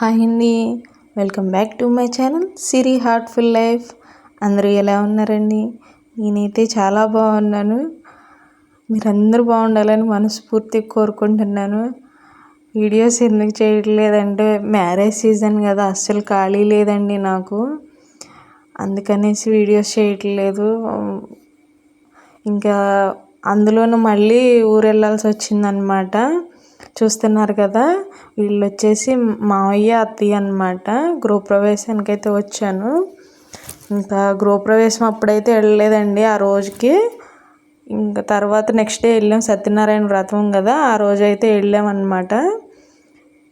Hi అండి. Welcome back to my channel Siri heartful life. అందరూ ఎలా ఉన్నారండి? నేనైతే చాలా బాగున్నాను. మీరందరూ బాగుండాలని మనస్ఫూర్తిగా కోరుకుంటున్నాను. వీడియోస్ ఎందుకు చేయట్లేదంటే మ్యారేజ్ సీజన్ కదా అస్సలు ఖాళీ లేదండి నాకు. అందుకనేసి వీడియోస్ చేయట్లేదు. ఇంకా అందులోనూ మళ్ళీ ఊరు వెళ్ళాల్సి వచ్చిందనమాట చూస్తున్నారు కదా? వీళ్ళు వచ్చేసి మావయ్య అత్తయ్య అనమాట గృహప్రవేశానికి అయితే వచ్చాను. ఇంకా గృహప్రవేశం అప్పుడైతే వెళ్ళలేదండి ఆ రోజుకి. ఇంకా తర్వాత నెక్స్ట్ డే వెళ్ళాం. సత్యనారాయణ వ్రతం కదా ఆ రోజు అయితే వెళ్ళామన్నమాట.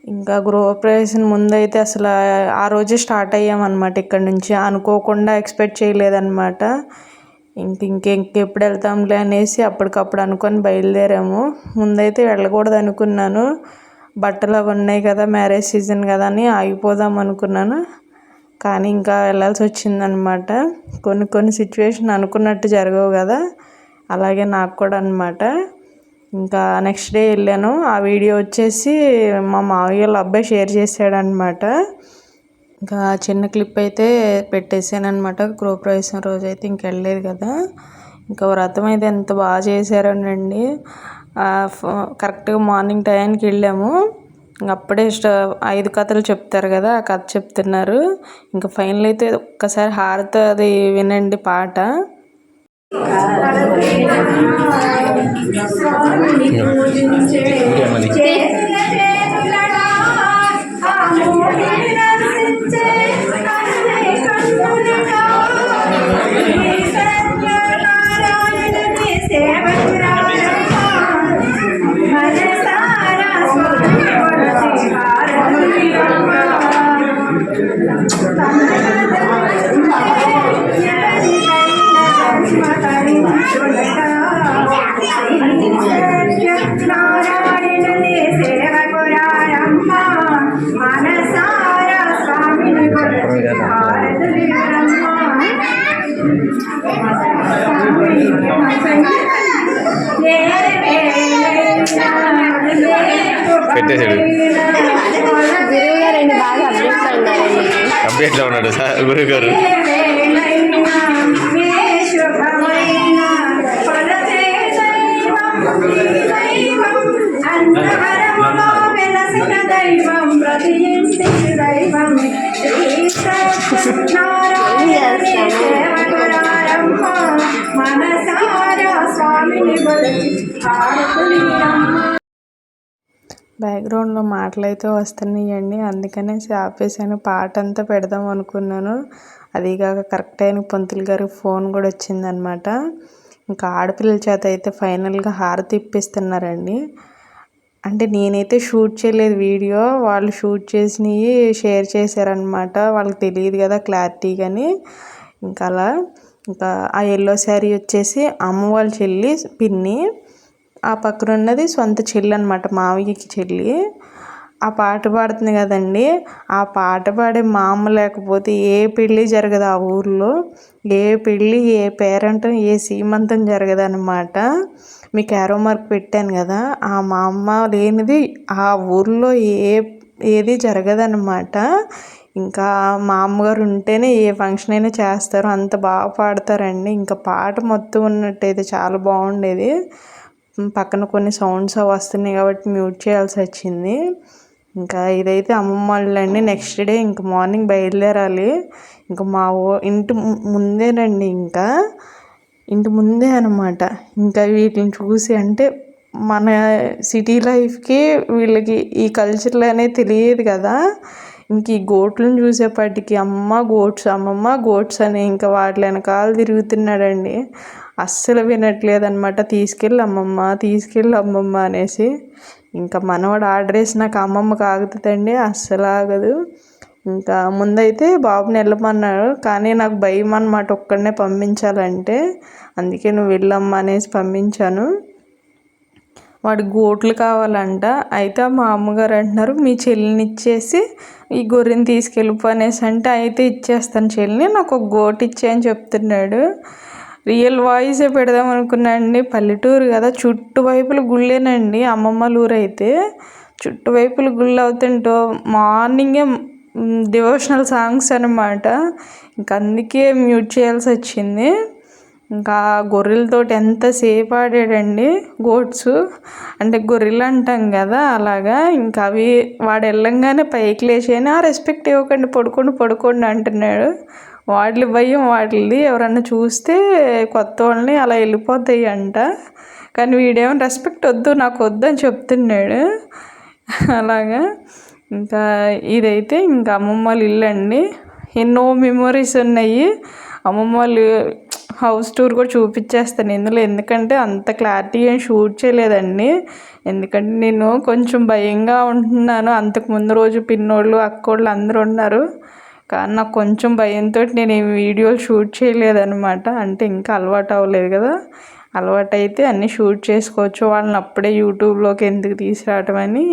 ఇంకా గృహప్రవేశం ముందు అయితే అసలు ఆ రోజే స్టార్ట్ అయ్యామన్నమాట ఇక్కడ నుంచి. అనుకోకుండా ఎక్స్పెక్ట్ చేయలేదన్నమాట. ఇంక ఇంక ఇంకెప్పుడు వెళ్తాంలే అనేసి అప్పటికప్పుడు అనుకొని బయలుదేరాము. ముందైతే వెళ్ళకూడదు అనుకున్నాను. బట్టలు అవి ఉన్నాయి కదా మ్యారేజ్ సీజన్ కదా అని ఆగిపోదాం అనుకున్నాను. కానీ ఇంకా వెళ్ళాల్సి వచ్చిందనమాట. కొన్ని కొన్ని సిచ్యువేషన్ అనుకున్నట్టు జరగవు కదా అలాగే నాకు కూడా అనమాట ఇంకా నెక్స్ట్ డే వెళ్ళాను. ఆ వీడియో వచ్చేసి మా మావయ్య వాళ్ళ అబ్బాయి షేర్ చేశాడనమాట ఇంకా చిన్న క్లిప్ అయితే పెట్టేసాను అనమాట గృహప్రవేశం రోజు అయితే ఇంక వెళ్ళలేదు కదా. ఇంకా వ్రతం అయితే ఎంత బాగా చేశారోనండి. కరెక్ట్గా మార్నింగ్ టైంకి వెళ్ళాము. అప్పుడే ఐదు కథలు చెప్తారు కదా ఆ కథ చెప్తున్నారు. ఇంకా ఫైనల్ అయితే ఒక్కసారి హారత అది వినండి పాట. పెట్టేశాడు అప్డేట్లో ఉన్నాడు సార్ గురువు గారు మనసారా స్వామిని బ్యాక్గ్రౌండ్లో మాటలు అయితే వస్తున్నాయండి. అందుకనేసి ఆపేసాను పాట అంతా పెడదాం అనుకున్నాను. అదిగాక కరెక్ట్ అయిన పంతులు గారికి ఫోన్ కూడా వచ్చిందనమాట. ఇంకా ఆడపిల్లల చేత అయితే ఫైనల్గా హారతి ఇప్పిస్తున్నారండి. అంటే నేనైతే షూట్ చేయలేదు వీడియో. వాళ్ళు షూట్ చేసినవి షేర్ చేశారనమాట. వాళ్ళకి తెలియదు కదా క్లారిటీ కానీ ఇంకా అలా. ఇంకా ఆ ఎల్లో శారీ వచ్చేసి అమ్మ వాళ్ళ చెల్లి పిన్ని. ఆ పక్కన ఉన్నది సొంత చెల్లి అనమాట మావయ్యకి చెల్లి. ఆ పాట పాడుతుంది కదండి. ఆ పాట పాడే మా అమ్మ లేకపోతే ఏ పెళ్ళి జరగదు ఆ ఊర్లో. ఏ పెళ్ళి ఏ పేరెంట్ ఏ సీమంతం జరగదు అనమాట మీకు యారో మార్క్ పెట్టాను కదా ఆ మా అమ్మ లేనిది ఆ ఊర్లో ఏ ఏది జరగదనమాట ఇంకా మా అమ్మగారు ఉంటేనే ఏ ఫంక్షన్ అయినా చేస్తారు అంత బాగా పాడతారండి. ఇంకా పాట మొత్తం ఉన్నట్టయితే చాలా బాగుండేది. పక్కన కొన్ని సౌండ్స్ వస్తున్నాయి కాబట్టి మ్యూట్ చేయాల్సి వచ్చింది. ఇంకా ఇదైతే అమ్మమ్మ వాళ్ళండి. నెక్స్ట్ డే ఇంక మార్నింగ్ బయలుదేరాలి. ఇంకా మా ఓ ఇంటి ముందేనండి ఇంకా. ఇంటి ముందే అనమాట ఇంకా వీటిని చూసి అంటే మన సిటీ లైఫ్కి వీళ్ళకి ఈ కల్చర్లు అనేది తెలియదు కదా. ఇంక ఈ గోట్లను చూసేపాటికి అమ్మ గోట్స్ అమ్మమ్మ గోట్స్ అని ఇంకా వాటి వెనకాల తిరుగుతున్నాడండి. అస్సలు వినట్లేదనమాట తీసుకెళ్ళి అమ్మమ్మ తీసుకెళ్ళి అమ్మమ్మ అనేసి. ఇంకా మనవాడు ఆర్డర్ నాకు అమ్మమ్మకు ఆగుతుందండి అస్సలు ఆగదు. ఇంకా ముందైతే బాబుని వెళ్ళమన్నాడు కానీ నాకు భయం అనమాట ఒక్కడనే పంపించాలంటే. అందుకే నువ్వు వెళ్ళమ్మా అనేసి పంపించాను. వాడి గోట్లు కావాలంట. అయితే మా అమ్మగారు అంటున్నారు మీ చెల్లిని ఇచ్చేసి ఈ గొర్రెని తీసుకెళ్ళిపో అనేసి. అంటే అయితే ఇచ్చేస్తాను చెల్లిని నాకు ఒక గోటు ఇచ్చేయని చెప్తున్నాడు. రియల్ వాయిసే పెడదాం అనుకున్నానండి. పల్లెటూరు కదా చుట్టువైపులు గుళ్ళేనండి అమ్మమ్మల ఊరు అయితే చుట్టువైపులు గుళ్ళు అవుతుంటో మార్నింగే డివోషనల్ సాంగ్స్ అనమాట ఇంక అందుకే మ్యూట్ చేయాల్సి వచ్చింది. ఇంకా గొర్రెలతోటి ఎంతసేపు ఆడాడండి గోట్స్ అంటే గొర్రెలు అంటాం కదా అలాగా. ఇంకా అవి వాడు వెళ్ళంగానే పైకి లేచి ఆ రెస్పెక్ట్ ఇవ్వకండి పడుకోండి పడుకోండి అంటున్నాడు. వాటి భయం వాటిది ఎవరన్నా చూస్తే కొత్త వాళ్ళని అలా వెళ్ళిపోతాయి అంట కానీ వీడేమో రెస్పెక్ట్ వద్దు నాకు వద్దు అని చెప్తున్నాడు. అలాగా. ఇంకా ఇదైతే ఇంకా అమ్మమ్మ వాళ్ళ ఇల్లు అండి. ఎన్నో మెమొరీస్ ఉన్నాయి. అమ్మమ్మ వాళ్ళు హౌస్ టూర్ కూడా చూపించేస్తాను ఇందులో. ఎందుకంటే అంత క్లారిటీ ఏం షూట్ చేయలేదండి. ఎందుకంటే నేను కొంచెం భయంగా ఉంటున్నాను. అంతకు ముందు రోజు పిన్నోళ్ళు అక్కోళ్ళు అందరూ ఉన్నారు. కానీ నాకు కొంచెం భయంతో నేను ఈ వీడియోలు షూట్ చేయలేదన్నమాట. అంటే ఇంకా అలవాటు అవ్వలేదు కదా. అలవాటు అయితే అన్నీ షూట్ చేసుకోవచ్చు. వాళ్ళని అప్పుడే యూట్యూబ్లోకి ఎందుకు తీసుకురావటం అని.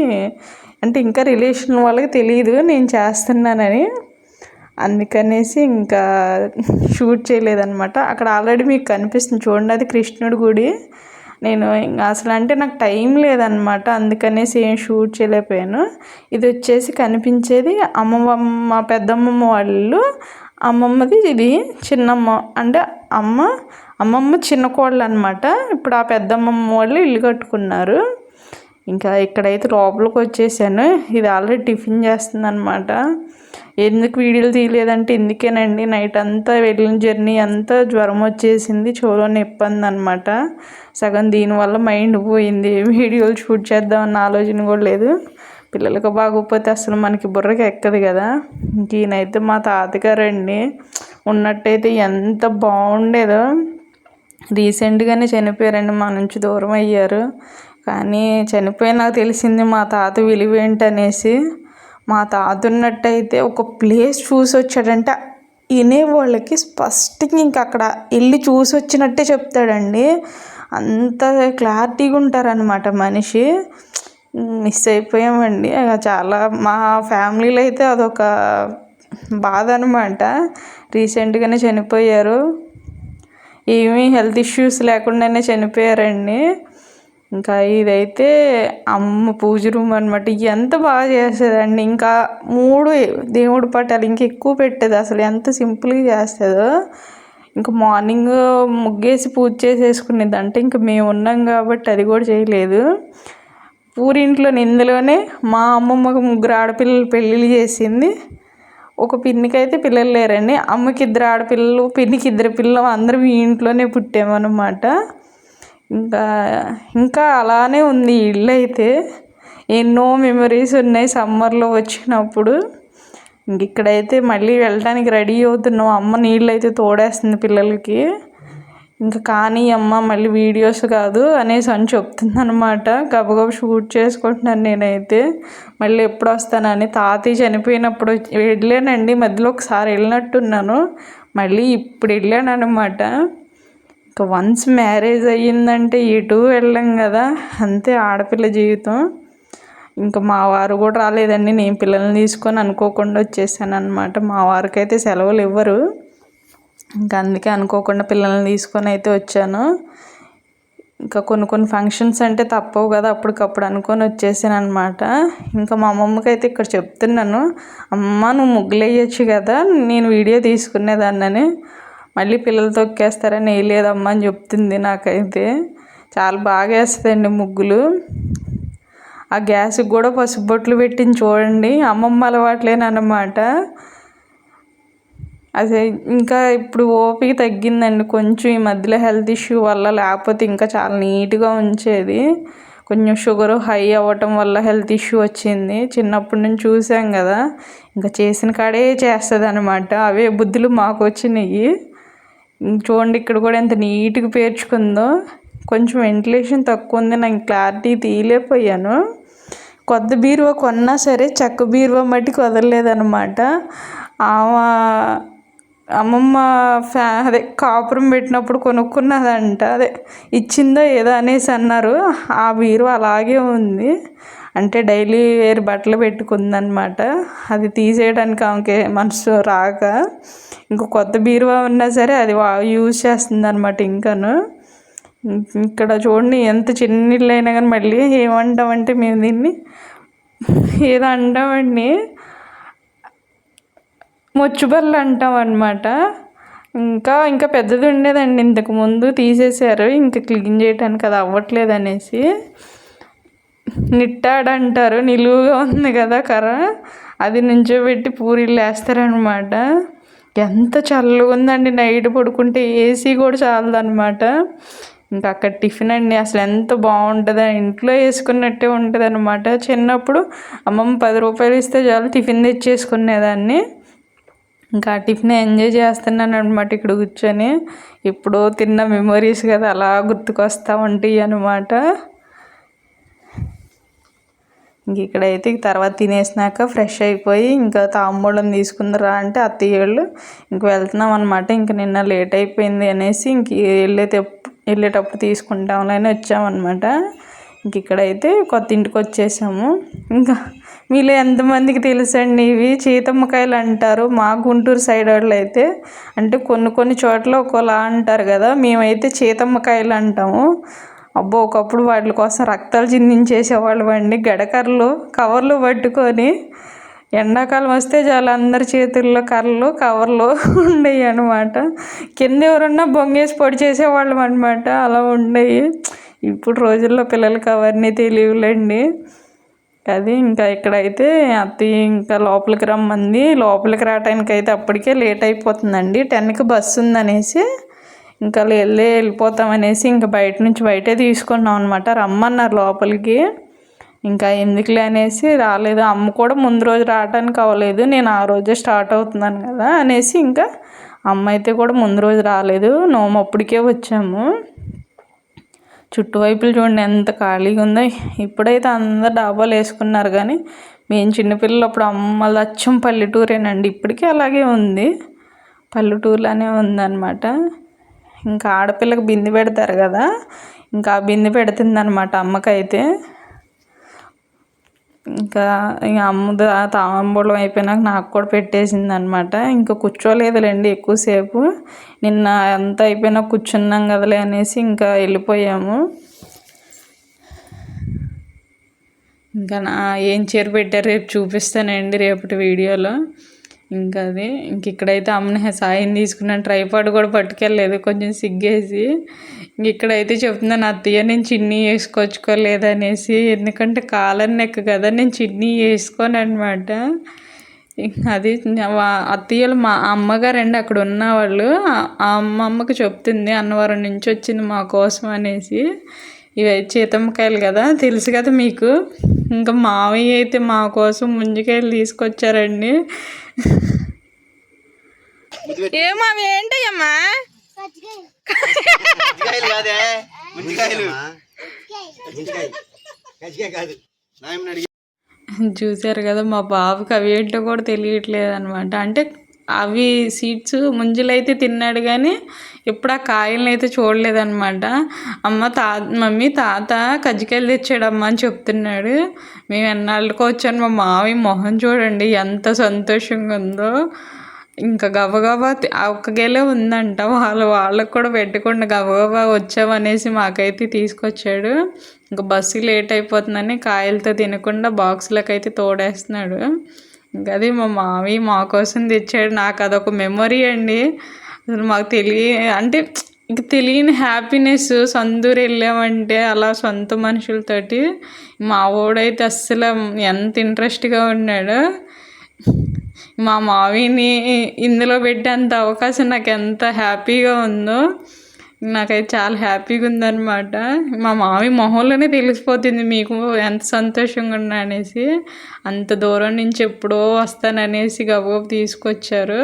అంటే ఇంకా రిలేషన్ వాళ్ళకి తెలియదు నేను చేస్తున్నానని. అందుకనేసి ఇంకా షూట్ చేయలేదన్నమాట. అక్కడ ఆల్రెడీ మీకు కనిపిస్తుంది. చూడండి అది కృష్ణుడి గుడి. నేను ఇంకా అసలు అంటే నాకు టైం లేదనమాట అందుకనేసి ఏం షూట్ చేయలేకపోయాను. ఇది వచ్చేసి కనిపించేది అమ్మమ్మ పెద్దమ్మమ్మ వాళ్ళు. అమ్మమ్మది ఇది చిన్నమ్మ. అంటే అమ్మ అమ్మమ్మ చిన్న కోళ్ళు అనమాట ఇప్పుడు ఆ పెద్దమ్మమ్మ వాళ్ళు ఇల్లు కట్టుకున్నారు. ఇంకా ఇక్కడైతే లోపలికి వచ్చేసాను. ఇది ఆల్రెడీ టిఫిన్ చేస్తుంది అనమాట ఎందుకు వీడియోలు తీయలేదంటే ఎందుకేనండి? నైట్ అంతా వెళ్ళిన జర్నీ అంతా జ్వరం వచ్చేసింది చెవులో నొప్పింది అనమాట సగం దీనివల్ల మైండ్ పోయింది. వీడియోలు షూట్ చేద్దామన్న ఆలోచన కూడా లేదు. పిల్లలకు బాగోకపోతే అసలు మనకి బుర్రకి ఎక్కదు కదా. ఈయనైతే మా తాతగారండి. ఉన్నట్టయితే ఎంత బాగుండేదో. రీసెంట్గానే చనిపోయారండి మా నుంచి దూరం అయ్యారు. కానీ చనిపోయినాక తెలిసింది మా తాత విలువ ఏంటనేసి. మా తాత ఉన్నట్టయితే ఒక ప్లేస్ చూసి వచ్చాడంటే వినేవాళ్ళకి స్పష్టంగా ఇంక అక్కడ వెళ్ళి చూసి వచ్చినట్టే చెప్తాడండి. అంత క్లారిటీగా ఉంటారనమాట మనిషి. మిస్ అయిపోయామండి చాలా మా ఫ్యామిలీలో అయితే అదొక బాధ అనమాట రీసెంట్గానే చనిపోయారు. ఏమీ హెల్త్ ఇష్యూస్ లేకుండానే చనిపోయారండి. ఇంకా ఇదైతే అమ్మ పూజ రూమ్ అనమాట ఎంత బాగా చేసేదండి. ఇంకా మూడు దేవుడి పట్టాలు ఇంకా ఎక్కువ పెట్టేది. అసలు ఎంత సింపుల్గా చేస్తుందో ఇంకా మార్నింగ్ ముగ్గేసి పూజ చేసేసుకునేది అంటే ఇంకా మేము ఉన్నాం కాబట్టి అది కూడా చేయలేదు. పూరింట్లో ఇందులోనే మా అమ్మమ్మకు ముగ్గురు ఆడపిల్లలు పెళ్ళిళ్ళు చేసింది. ఒక పిన్నికి అయితే పిల్లలు లేరండి. అమ్మకి ఇద్దరు ఆడపిల్లలు పిన్నికి ఇద్దరు పిల్లలు అందరం ఈ ఇంట్లోనే పుట్టామన్నమాట. ఇంకా ఇంకా అలానే ఉంది ఇల్లు అయితే ఎన్నో మెమరీస్ ఉన్నాయి సమ్మర్లో వచ్చినప్పుడు. ఇంక ఇక్కడైతే మళ్ళీ వెళ్ళడానికి రెడీ అవుతున్నాం. అమ్మ నీళ్ళు అయితే తోడేస్తుంది పిల్లలకి. ఇంకా కానీ అమ్మ మళ్ళీ వీడియోస్ కాదు అనేసి అని చెప్తుంది అనమాట గబగబ షూట్ చేసుకుంటున్నాను నేనైతే. మళ్ళీ ఎప్పుడు వస్తానని తాతయ్య చనిపోయినప్పుడు వెళ్ళానండి. మధ్యలో ఒకసారి వెళ్ళినట్టున్నాను. మళ్ళీ ఇప్పుడు వెళ్ళాను అనమాట ఇంకా వన్స్ మ్యారేజ్ అయ్యిందంటే ఇటు వెళ్ళాం కదా అంతే ఆడపిల్ల జీవితం. ఇంకా మా వారు కూడా రాలేదండి నేను పిల్లల్ని తీసుకొని అనుకోకుండా వచ్చేసాను అనమాట మా వారికి అయితే సెలవులు ఇవ్వరు. ఇంకా అందుకే అనుకోకుండా పిల్లల్ని తీసుకొని అయితే వచ్చాను. ఇంకా కొన్ని కొన్ని ఫంక్షన్స్ అంటే తప్పవు కదా అప్పటికప్పుడు అనుకొని వచ్చేసాను అనమాట ఇంకా మా అమ్మమ్మకి అయితే ఇక్కడ చెప్తున్నాను అమ్మ నువ్వు ముగ్గులు వేయచ్చు కదా నేను వీడియో తీసుకునేదాన్నని. మళ్ళీ పిల్లలు తొక్కేస్తారని వేయలేదమ్మా అని చెప్తుంది నాకైతే. చాలా బాగా వేస్తుందండి ముగ్గులు. ఆ గ్యాస్కి కూడా పసుపు బొట్లు పెట్టింది చూడండి. అమ్మమ్మ అలవాట్లేనమాట అదే ఇంకా ఇప్పుడు ఓపిక తగ్గిందండి. కొంచెం ఈ మధ్యలో హెల్త్ ఇష్యూ వల్ల లేకపోతే ఇంకా చాలా నీట్గా ఉంచేది. కొంచెం షుగర్ హై అవ్వటం వల్ల హెల్త్ ఇష్యూ వచ్చింది. చిన్నప్పటి నుంచి చూసాం కదా. ఇంకా చేసిన కాడే చేస్తుంది అనమాట అవే బుద్ధులు మాకు వచ్చినాయి. చూడండి ఇక్కడ కూడా ఎంత నీట్గా పేర్చుకుందో. కొంచెం వెంటిలేషన్ తక్కువ ఉంది నాకు క్లారిటీ తీయలేకపోయాను. కొత్త బీరువా కొన్నా సరే చెక్క బీరువా మట్టికి వదలలేదనమాట ఆమె అమ్మమ్మ ఫ్యా అదే కాపురం పెట్టినప్పుడు కొనుక్కున్నదంట. అదే ఇచ్చిందో ఏదో అనేసి అన్నారు. ఆ బీరువా అలాగే ఉంది. అంటే డైలీ వేర్ బట్టలు పెట్టుకుందనమాట అది తీసేయడానికి ఆమెకి మనసు రాక ఇంకో కొత్త బీరువా ఉన్నా సరే అది యూజ్ చేస్తుంది అనమాట ఇంకాను. ఇక్కడ చూడండి ఎంత చిన్న ఇల్లు అయినా కానీ మళ్ళీ ఏమంటామంటే మేము దీన్ని ఏదో అంటామండి. మొచ్చుబర్లు అంటాం అనమాట ఇంకా ఇంకా పెద్దది ఉండేదండి. ఇంతకు ముందు తీసేశారు. ఇంకా క్లీన్ చేయడానికి అది అవ్వట్లేదు అనేసి. నిట్టాడు అంటారు నిలువుగా ఉంది కదా కర్ర. అది నుంచోబెట్టి పూరీలు వేస్తారనమాట ఎంత చల్లగా ఉందండి. నైట్ పడుకుంటే ఏసీ కూడా చాలదనమాట ఇంకా అక్కడ టిఫిన్ అండి. అసలు ఎంత బాగుంటుంది. ఇంట్లో వేసుకున్నట్టే ఉంటుంది అనమాట చిన్నప్పుడు అమ్మమ్మ పది రూపాయలు ఇస్తే చాలు టిఫిన్ తెచ్చేసుకునేదాన్ని. ఇంకా ఆ టిఫిన్ ఎంజాయ్ చేస్తున్నాను అనమాట ఇక్కడ కూర్చొని. ఎప్పుడో తిన్న మెమరీస్ కదా. అలా గుర్తుకొస్తూ ఉంటాయి అనమాట ఇంక ఇక్కడైతే తర్వాత తినేసినాక ఫ్రెష్ అయిపోయి ఇంకా తాంబూలం తీసుకుందరా అంటే అత్తయ్యళ్ళు ఇంక వెళ్తున్నాం అనమాట ఇంక నిన్న లేట్ అయిపోయింది అనేసి ఇంక వెళ్ళేటే వెళ్ళేటప్పుడు తీసుకుంటాంలే అని వచ్చామన్నమాట ఇంక ఇక్కడైతే కొత్త ఇంటికి వచ్చేసాము. ఇంకా మీలో ఎంతమందికి తెలుసండి ఇవి? చీతమ్మకాయలు అంటారు. మా గుంటూరు సైడ్ వాళ్ళు అయితే అంటే కొన్ని కొన్ని చోట్ల ఒకలా అంటారు కదా. మేమైతే చీతమ్మకాయలు అంటాము. అబ్బో ఒకప్పుడు వాటి కోసం రక్తాలు చిందించేసేవాళ్ళు అండి గడకర్రలు కవర్లు పట్టుకొని ఎండాకాలం వస్తే చాలా అందరి చేతుల్లో కర్రలు కవర్లు ఉండేవి అనమాట కింద ఎవరన్నా బొంగేసి పొడి చేసేవాళ్ళం అనమాట అలా ఉండేవి. ఇప్పుడు రోజుల్లో పిల్లలకి అవన్నీ తెలియలేండి అది ఇంకా ఇక్కడైతే అత్తయ్య ఇంకా లోపలికి రమ్మంది. లోపలికి రావటానికి అయితే అప్పటికే లేట్ అయిపోతుందండి. టెన్కి బస్సు ఉందనేసి ఇంకా వెళ్ళే వెళ్ళిపోతాం అనేసి ఇంకా బయట నుంచి బయటే తీసుకున్నాం అనమాట రమ్మన్నారు లోపలికి. ఇంకా ఎందుకులే అనేసి రాలేదు. అమ్మ కూడా ముందు రోజు రావడానికి అవ్వలేదు. నేను ఆ రోజే స్టార్ట్ అవుతున్నాను కదా అనేసి ఇంకా అమ్మ అయితే కూడా ముందు రోజు రాలేదు. నోము అప్పటికే వచ్చాము. చుట్టువైపులు చూడండి ఎంత ఖాళీగా ఉందో. ఇప్పుడైతే అందరు డాబాలు వేసుకున్నారు కానీ మేము చిన్నపిల్లలు అప్పుడు అమ్మది అచ్చం పల్లెటూరేనండి. ఇప్పటికీ అలాగే ఉంది. పల్లెటూరులోనే ఉందన్నమాట. ఇంకా ఆడపిల్లకి బింది పెడతారు కదా ఇంకా బిందె బింది పెడుతుంది అమ్మకైతే. ఇంకా ఇంకా అమ్మ తాంబూలం అయిపోయినాక నాకు కూడా పెట్టేసింది అనమాట ఇంకా కూర్చోలేదులేండి ఎక్కువసేపు. నిన్న ఎంత అయిపోయినా కూర్చున్నాం కదలే అనేసి ఇంకా వెళ్ళిపోయాము. ఇంకా నా ఏం చీర పెట్టారు రేపు చూపిస్తానండి రేపటి వీడియోలో. ఇంకా అది. ఇంక ఇక్కడైతే అమ్మని సాయం తీసుకున్నాను. ట్రైపాడ్ కూడా పట్టుకెళ్ళలేదు. కొంచెం సిగ్గేసి ఇంక ఇక్కడైతే చెప్తున్నాను అత్తయ్య నేను చిన్ని వేసుకొచ్చుకోలేదు అనేసి ఎందుకంటే కాలని నెక్క కదా నేను చిన్ని వేసుకోను అనమాట అది అత్తయ్యలు మా అమ్మగారండి అక్కడ ఉన్నవాళ్ళు. ఆ అమ్మమ్మకి చెప్తుంది అన్నవరం నుంచి వచ్చింది మా కోసం అనేసి. ఇవి చీతమ్మకాయలు కదా తెలుసు కదా మీకు? ఇంకా మావయ్య అయితే మా కోసం ముంజికాయలు తీసుకొచ్చారండి. ఏమో అవి ఏంటయ్యమ్మా? అడిగి చూసారు కదా మా బాబుకి అవి ఏంటో కూడా తెలియట్లేదు అనమాట అంటే అవి సీడ్స్ ముంజులైతే తిన్నాడు కానీ ఇప్పుడు ఆ కాయలను అయితే చూడలేదన్నమాట. అమ్మ తా మమ్మీ తాత కజ్జికాయలు తెచ్చాడమ్మా అని చెప్తున్నాడు. మేము ఎన్నాళ్ళకో వచ్చాను మా మావి మొహం చూడండి ఎంత సంతోషంగా ఉందో. ఇంకా గబగబా ఆ ఒక్క గెలే ఉందంట. వాళ్ళు వాళ్ళకు కూడా పెట్టకుండా గబగబా వచ్చామనేసి మాకైతే తీసుకొచ్చాడు. ఇంకా బస్సు లేట్ అయిపోతుందని కాయలతో తినకుండా బాక్స్లకైతే అయితే తోడేస్తున్నాడు. ఇంకా అది మా మామి మా కోసం తెచ్చాడు. నాకు అదొక మెమొరీ అండి. అసలు మాకు తెలియ అంటే ఇంక తెలియని హ్యాపీనెస్ సందూరు వెళ్ళామంటే అలా సొంత మనుషులతోటి మా వాడైతే అస్సలు ఎంత ఇంట్రెస్ట్గా ఉన్నాడు. మా మావిని ఇందులో పెట్టేంత అవకాశం నాకు ఎంత హ్యాపీగా ఉందో. నాకైతే చాలా హ్యాపీగా ఉందన్నమాట. మా మామి మొహంలోనే తెలిసిపోతుంది మీకు ఎంత సంతోషంగా ఉన్నా అనేసి అంత దూరం నుంచి ఎప్పుడో వస్తాననేసి గబగబ తీసుకొచ్చారు.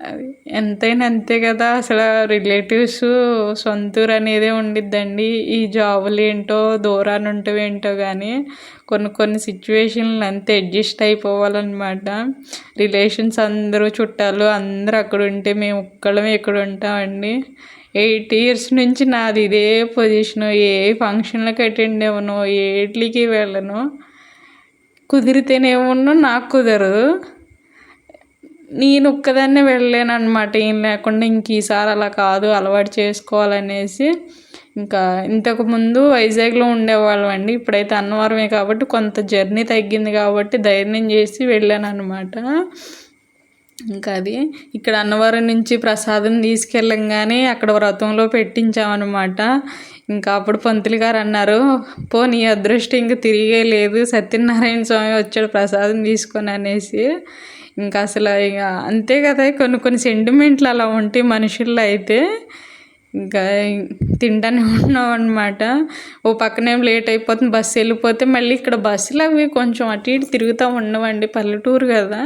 అది ఎంతైనా అంతే కదా. అసలు రిలేటివ్స్ సొంతూరు అనేదే ఉండిద్దండి. ఈ జాబులు ఏంటో దూరాన్ని ఉంటవి ఏంటో కానీ కొన్ని కొన్ని సిచ్యువేషన్లు అంతే అడ్జస్ట్ అయిపోవాలన్నమాట. రిలేషన్స్ అందరూ చుట్టాలు అందరూ అక్కడ ఉంటే మేము ఒక్కళ్ళమే ఇక్కడ ఉంటామండి. ఎయిట్ ఇయర్స్ నుంచి నాది ఇదే పొజిషన్ ఏ ఫంక్షన్లకు అటెండ్ అవ్వను ఏట్లకి వెళ్ళను. కుదిరితేనేమో నాకు కుదరదు. నేను ఒక్కదాన్నే వెళ్ళాను అనమాట ఏం లేకుండా ఇంక ఈసారి అలా కాదు అలవాటు చేసుకోవాలనేసి. ఇంకా ఇంతకుముందు వైజాగ్లో ఉండేవాళ్ళం అండి. ఇప్పుడైతే అన్నవరమే కాబట్టి కొంత జర్నీ తగ్గింది కాబట్టి ధైర్యం చేసి వెళ్ళాను అనమాట ఇంకా అది ఇక్కడ అన్నవరం నుంచి ప్రసాదం తీసుకెళ్ళంగానే అక్కడ వ్రతంలో పెట్టించామన్నమాట. ఇంకా అప్పుడు పంతులు గారు అన్నారు పో నీ అదృష్టం ఇంక తిరిగే లేదు. సత్యనారాయణ స్వామి వచ్చాడు ప్రసాదం తీసుకొని అనేసి. ఇంకా అసలు ఇక అంతే కదా కొన్ని కొన్ని సెంటిమెంట్లు అలా ఉంటాయి మనుషుల్లో అయితే. ఇంకా తింటానే ఉన్నాం అనమాట ఓ పక్కనేం లేట్ అయిపోతుంది బస్సు వెళ్ళిపోతే మళ్ళీ ఇక్కడ బస్సులు అవి కొంచెం అటు ఇటు తిరుగుతూ ఉండవండి పల్లెటూరు కదా.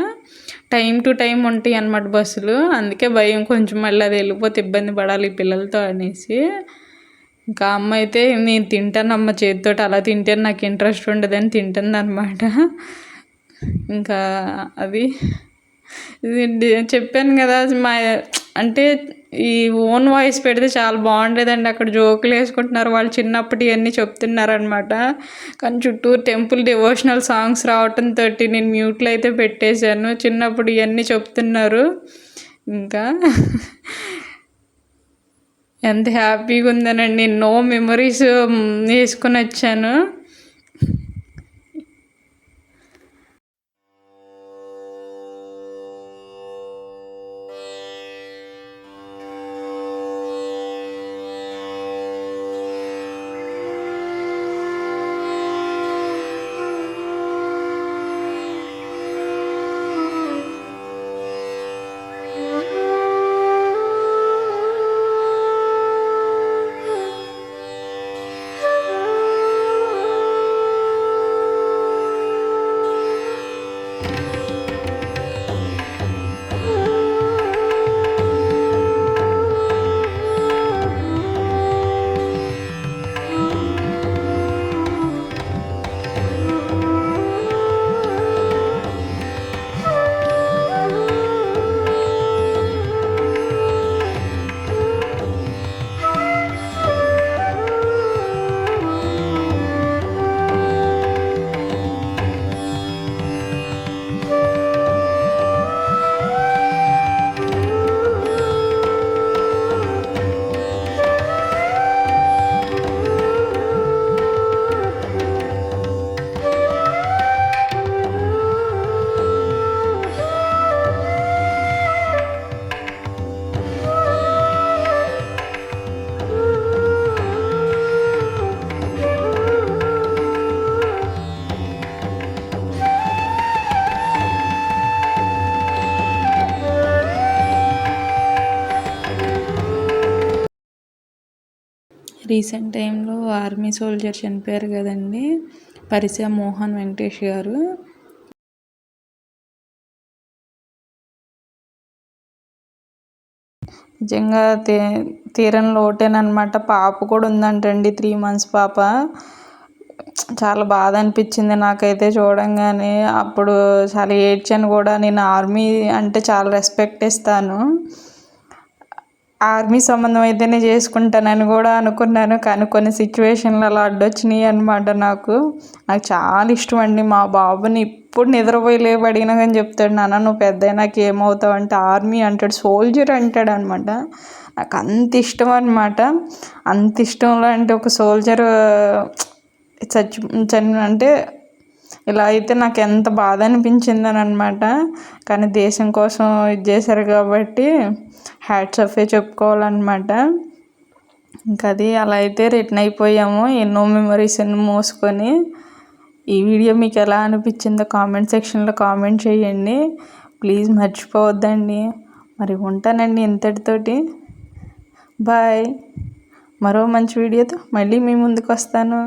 టైం టు టైం ఉంటాయి అన్నమాట బస్సులు. అందుకే భయం కొంచెం మళ్ళీ అది వెళ్ళిపోతే ఇబ్బంది పడాలి ఈ పిల్లలతో అనేసి. ఇంకా అమ్మ అయితే నేను తింటాను అమ్మ చేతితోటి అలా తింటే నాకు ఇంట్రెస్ట్ ఉండదని తింటుంది అనమాట ఇంకా అది ఇది చెప్పాను కదా మా అంటే ఈ ఓన్ వాయిస్ పెడితే చాలా బాగుండేదండి. అక్కడ జోకులు వేసుకుంటున్నారు. వాళ్ళు చిన్నప్పటి ఇవన్నీ చెప్తున్నారు అనమాట కానీ చుట్టూ టెంపుల్ డివోషనల్ సాంగ్స్ రావటంతో నేను మ్యూట్లో అయితే పెట్టేశాను. చిన్నప్పుడు ఇవన్నీ చెప్తున్నారు. ఇంకా ఎంత హ్యాపీగా ఉందనండి. నో మెమరీస్ వేసుకొని వచ్చాను. రీసెంట్ టైంలో ఆర్మీ సోల్జర్ చనిపోయారు కదండి. పరిసా మోహన్ వెంకటేష్ గారు. నిజంగా తీ తీరని లోటేనమాట పాప కూడా ఉందంటండి త్రీ మంత్స్ పాప. చాలా బాధ అనిపించింది నాకైతే చూడంగానే. అప్పుడు చాలా ఏడ్చాను కూడా. నేను ఆర్మీ అంటే చాలా రెస్పెక్ట్ ఇస్తాను. ఆర్మీ సంబంధం అయితేనే చేసుకుంటానని కూడా అనుకున్నాను. కానీ కొన్ని సిచ్యువేషన్లు అలా అడ్డొచ్చినాయి అనమాట నాకు. నాకు చాలా ఇష్టం అండి మా బాబుని. ఇప్పుడు నిద్రపోయి లేపు కానీ చెప్తాడు నాన్న నువ్వు పెద్ద నాకు ఏమవుతావు? అంటే ఆర్మీ అంటాడు సోల్జర్ అంటాడు అనమాట నాకు అంత ఇష్టం అనమాట అంత ఇష్టంలో అంటే ఒక సోల్జర్ చచ్చి చని అంటే ఇలా అయితే నాకు ఎంత బాధ అనిపించిందని అనమాట కానీ దేశం కోసం ఇది చేశారు కాబట్టి హ్యాట్స్ ఆఫే చెప్పుకోవాలన్నమాట. ఇంకా అది అలా అయితే రిటర్న్ అయిపోయాము. ఎన్నో మెమరీస్ అన్ని మోసుకొని. ఈ వీడియో మీకు ఎలా అనిపించిందో కామెంట్ సెక్షన్లో కామెంట్ చేయండి. ప్లీజ్ మర్చిపోవద్దండి. మరి ఉంటానండి ఇంతటితోటి. బాయ్. మరో మంచి వీడియోతో మళ్ళీ మీ ముందుకు వస్తాను.